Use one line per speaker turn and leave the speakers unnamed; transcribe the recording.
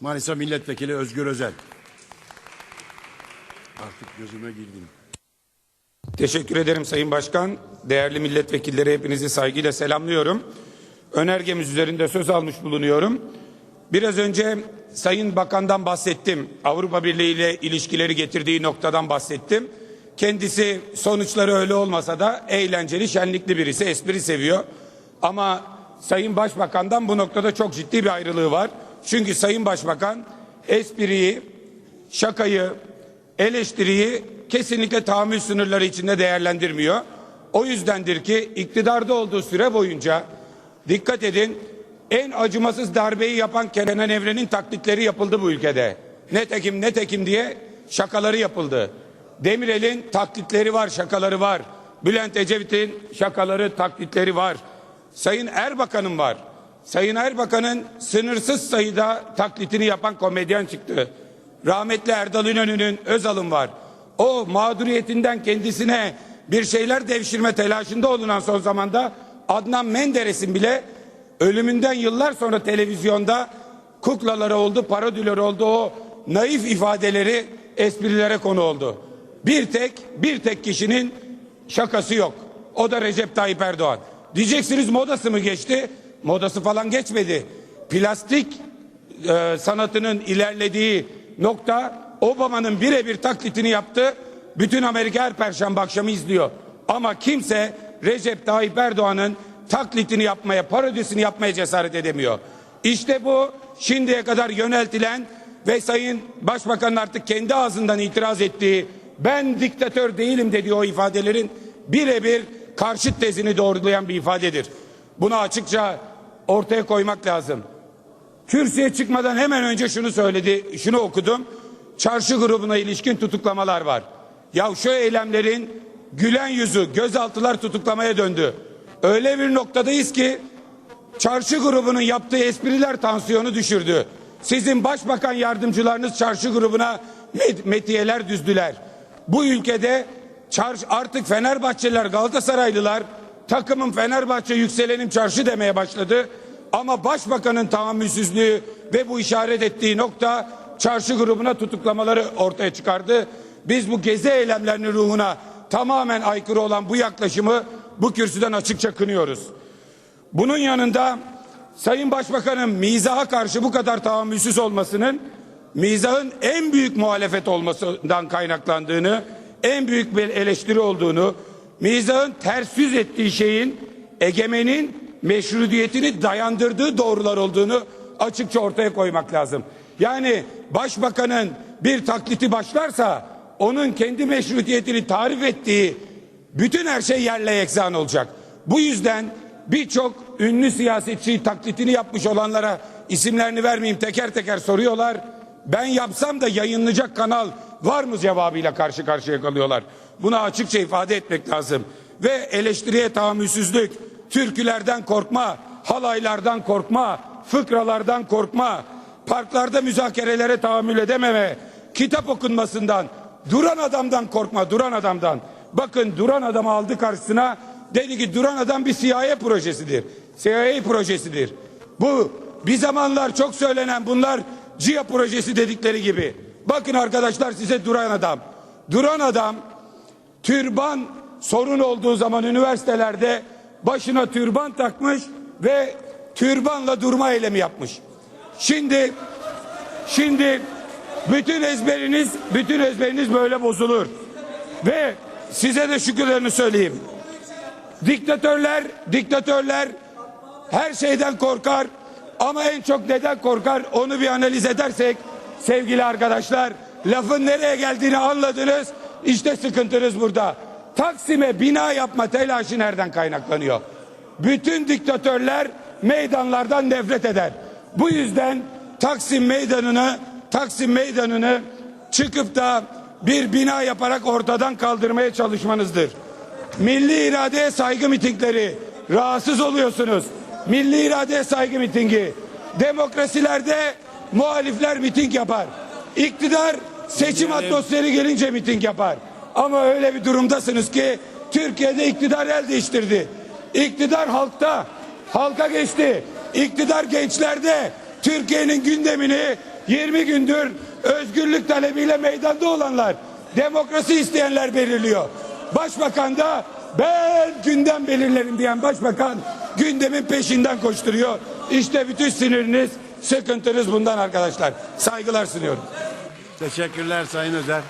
Manisa Milletvekili Özgür Özel. Artık gözüme girdin.
Teşekkür ederim Sayın Başkan. Değerli milletvekilleri hepinizi saygıyla selamlıyorum. Önergemiz üzerinde söz almış bulunuyorum. Biraz önce Sayın Bakan'dan bahsettim. Avrupa Birliği ile ilişkileri getirdiği noktadan bahsettim. Kendisi sonuçları öyle olmasa da eğlenceli, şenlikli birisi, espri seviyor. Ama Sayın Başbakan'dan bu noktada çok ciddi bir ayrılığı var. Çünkü Sayın Başbakan espriyi, şakayı, eleştiriyi kesinlikle tahammül sınırları içinde değerlendirmiyor. O yüzdendir ki iktidarda olduğu süre boyunca dikkat edin en acımasız darbeyi yapan Kenan Evren'in taklitleri yapıldı bu ülkede. Ne tekim ne tekim diye şakaları yapıldı. Demirel'in taklitleri var, şakaları var. Bülent Ecevit'in şakaları, taklitleri var. Sayın Erbakan'ın var. Sayın Erbakan'ın sınırsız sayıda taklitini yapan komedyen çıktı. Rahmetli Erdal İnönü'nün Özal'ın var. O mağduriyetinden kendisine bir şeyler devşirme telaşında olunan son zamanda Adnan Menderes'in bile ölümünden yıllar sonra televizyonda kuklaları oldu, parodileri oldu o naif ifadeleri esprilere konu oldu. Bir tek bir tek kişinin şakası yok. O da Recep Tayyip Erdoğan. Diyeceksiniz modası mı geçti? Modası falan geçmedi. Plastik e, sanatının ilerlediği nokta Obama'nın birebir taklitini yaptı. Bütün Amerika her perşembe akşamı izliyor. Ama kimse Recep Tayyip Erdoğan'ın taklitini yapmaya, parodisini yapmaya cesaret edemiyor. İşte bu şimdiye kadar yöneltilen ve Sayın Başbakan'ın artık kendi ağzından itiraz ettiği ben diktatör değilim dediği o ifadelerin birebir karşıt tezini doğrulayan bir ifadedir. Bunu açıkça ortaya koymak lazım. Kürsüye çıkmadan hemen önce şunu söyledi, şunu okudum. Çarşı grubuna ilişkin tutuklamalar var. Ya şu eylemlerin gülen yüzü, gözaltılar tutuklamaya döndü. Öyle bir noktadayız ki çarşı grubunun yaptığı espriler tansiyonu düşürdü. Sizin başbakan yardımcılarınız çarşı grubuna met metiyeler düzdüler. Bu ülkede çarş artık Fenerbahçeliler, Galatasaraylılar takımın Fenerbahçe yükselenim çarşı demeye başladı. Ama başbakanın tahammülsüzlüğü ve bu işaret ettiği nokta çarşı grubuna tutuklamaları ortaya çıkardı. Biz bu gezi eylemlerinin ruhuna tamamen aykırı olan bu yaklaşımı bu kürsüden açıkça kınıyoruz. Bunun yanında Sayın Başbakan'ın mizaha karşı bu kadar tahammülsüz olmasının mizahın en büyük muhalefet olmasından kaynaklandığını, en büyük bir eleştiri olduğunu, mizahın ters yüz ettiği şeyin egemenin meşrutiyetini dayandırdığı doğrular olduğunu açıkça ortaya koymak lazım. Yani başbakanın bir taklidi başlarsa onun kendi meşrutiyetini tarif ettiği bütün her şey yerle yeksan olacak. Bu yüzden birçok ünlü siyasetçi taklitini yapmış olanlara isimlerini vermeyeyim teker teker soruyorlar. Ben yapsam da yayınlayacak kanal var mı cevabıyla karşı karşıya kalıyorlar. Bunu açıkça ifade etmek lazım. Ve eleştiriye tahammülsüzlük, türkülerden korkma, halaylardan korkma, fıkralardan korkma, parklarda müzakerelere tahammül edememe, kitap okunmasından, duran adamdan korkma, duran adamdan. Bakın duran adamı aldı karşısına, dedi ki duran adam bir CIA projesidir. CIA projesidir. Bu bir zamanlar çok söylenen bunlar CIA projesi dedikleri gibi. Bakın arkadaşlar size duran adam. Duran adam türban sorun olduğu zaman üniversitelerde başına türban takmış ve türbanla durma eylemi yapmış. Şimdi şimdi bütün ezberiniz bütün ezberiniz böyle bozulur. Ve size de şükürlerini söyleyeyim. Diktatörler diktatörler her şeyden korkar ama en çok neden korkar onu bir analiz edersek sevgili arkadaşlar lafın nereye geldiğini anladınız. İşte sıkıntınız burada. Taksim'e bina yapma telaşı nereden kaynaklanıyor? Bütün diktatörler meydanlardan nefret eder. Bu yüzden Taksim meydanını Taksim meydanını çıkıp da bir bina yaparak ortadan kaldırmaya çalışmanızdır. Milli iradeye saygı mitingleri rahatsız oluyorsunuz. Milli iradeye saygı mitingi. Demokrasilerde muhalifler miting yapar. İktidar seçim atmosferi gelince miting yapar. Ama öyle bir durumdasınız ki Türkiye'de iktidar el değiştirdi. İktidar halkta, halka geçti. İktidar gençlerde Türkiye'nin gündemini 20 gündür özgürlük talebiyle meydanda olanlar, demokrasi isteyenler belirliyor. Başbakan da ben gündem belirlerim diyen başbakan gündemin peşinden koşturuyor. İşte bütün siniriniz, sıkıntınız bundan arkadaşlar. Saygılar sunuyorum.
Teşekkürler Sayın Özer.